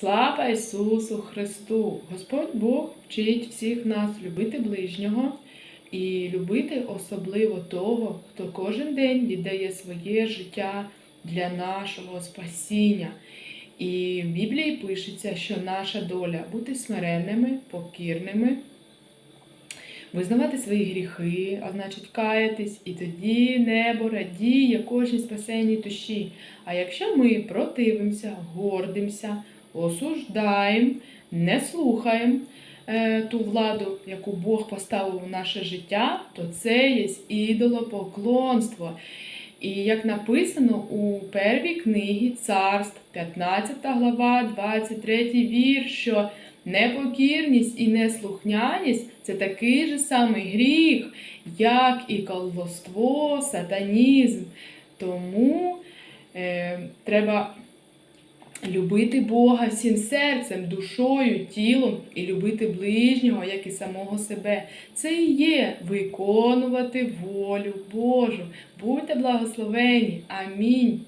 Слава Ісусу Христу! Господь Бог вчить всіх нас любити ближнього і любити особливо того, хто кожен день віддає своє життя для нашого спасіння. І в Біблії пишеться, що наша доля бути смиренними, покірними, визнавати свої гріхи, а значить каятись, і тоді небо радіє кожній спасенній душі. А якщо ми противимося, гордимося, осуждаємо, не слухаємо е, ту владу, яку Бог поставив у наше життя, то це є ідолопоклонство. І як написано у первій книгі Царств, 15 глава, 23 вір, що непокірність і неслухняність це такий же самий гріх, як і колдовство, сатанізм. Тому е, треба любити Бога всім серцем, душою, тілом і любити ближнього, як і самого себе. Це і є виконувати волю Божу. Будьте благословені. Амінь.